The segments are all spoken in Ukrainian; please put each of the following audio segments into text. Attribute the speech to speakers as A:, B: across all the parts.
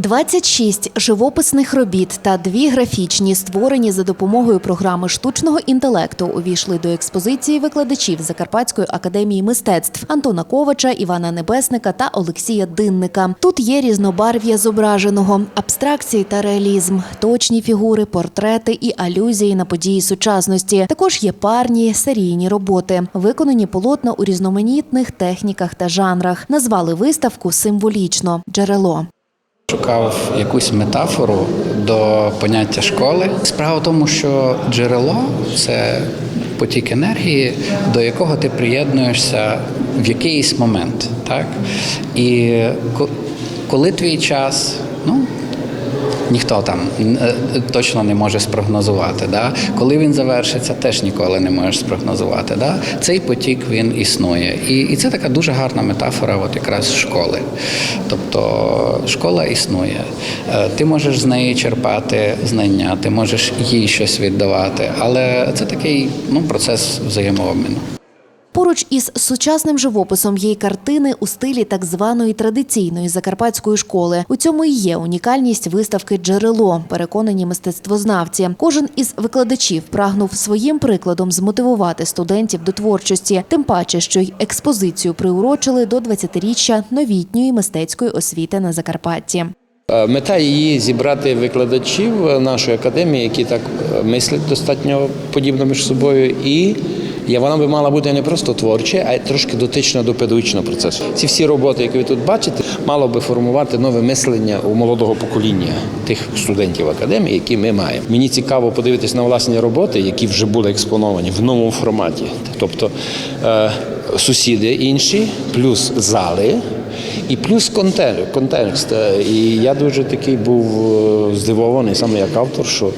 A: 26 живописних робіт та дві графічні, створені за допомогою програми штучного інтелекту, увійшли до експозиції викладачів Закарпатської академії мистецтв Антона Ковача, Івана Небесника та Олексія Динника. Тут є різнобарв'я зображеного, абстракції та реалізм, точні фігури, портрети і алюзії на події сучасності. Також є парні серійні роботи, виконані полотна у різноманітних техніках та жанрах. Назвали виставку символічно джерело.
B: Шукав якусь метафору до поняття школи. Справа в тому, що джерело це потік енергії, до якого ти приєднуєшся в якийсь момент. Так? І коли твій час, ну. Ніхто там е, точно не може спрогнозувати. Да? Коли він завершиться, теж ніколи не можеш спрогнозувати. Да? Цей потік він існує. І, і це така дуже гарна метафора, от якраз школи. Тобто школа існує. Е, Ти можеш з неї черпати знання, ти можеш їй щось віддавати, але це такий ну, процес взаємообміну.
A: Поруч із сучасним живописом є й картини у стилі так званої традиційної закарпатської школи. У цьому і є унікальність виставки Джерело, переконані мистецтвознавці. Кожен із викладачів прагнув своїм прикладом змотивувати студентів до творчості, тим паче, що й експозицію приурочили до 20-річчя новітньої мистецької освіти на Закарпатті.
C: Е, Мета її зібрати викладачів нашої академії, які так е, мислять достатньо подібно між собою, і я- вона би мала бути не просто творча, а й трошки дотична до педагогічного процесу. Ці всі роботи, які ви тут бачите, мало би формувати нове мислення у молодого покоління тих студентів академії, які ми маємо. Мені цікаво подивитись на власні роботи, які вже були експоновані в новому форматі. Тобто е, сусіди інші, плюс зали. І плюс контекст, контекст. І я дуже такий був е, здивований, саме як автор, що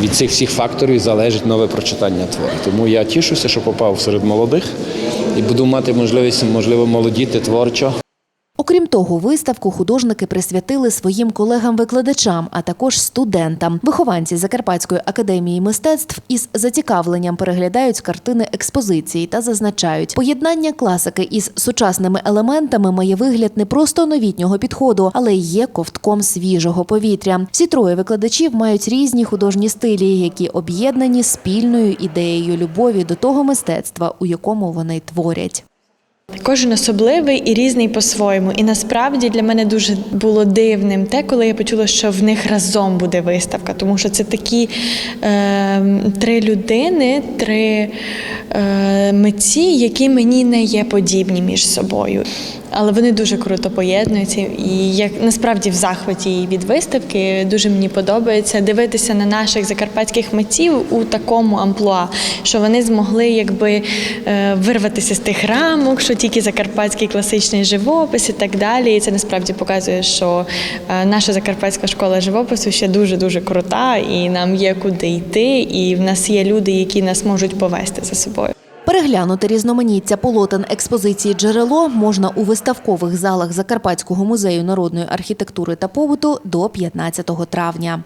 C: від цих всіх факторів залежить нове прочитання твору. Тому я тішуся, що попав серед молодих і буду мати можливість, можливо, молодіти творчо.
A: Окрім того, виставку художники присвятили своїм колегам-викладачам, а також студентам. Вихованці Закарпатської академії мистецтв із зацікавленням переглядають картини експозиції та зазначають, поєднання класики із сучасними елементами має вигляд не просто новітнього підходу, але й є ковтком свіжого повітря. Всі троє викладачів мають різні художні стилі, які об'єднані спільною ідеєю любові до того мистецтва, у якому вони творять.
D: Кожен особливий і різний по-своєму. І насправді для мене дуже було дивним те, коли я почула, що в них разом буде виставка, тому що це такі е, три людини, три е, митці, які мені не є подібні між собою. Але вони дуже круто поєднуються, і я насправді в захваті від виставки дуже мені подобається дивитися на наших закарпатських митців у такому амплуа, що вони змогли якби е, вирватися з тих рамок, що тільки закарпатський класичний живопис і так далі. І це насправді показує, що е, наша закарпатська школа живопису ще дуже дуже крута, і нам є куди йти, і в нас є люди, які нас можуть повести за собою.
A: Переглянути різноманіття полотен експозиції джерело можна у виставкових залах Закарпатського музею народної архітектури та побуту до 15 травня.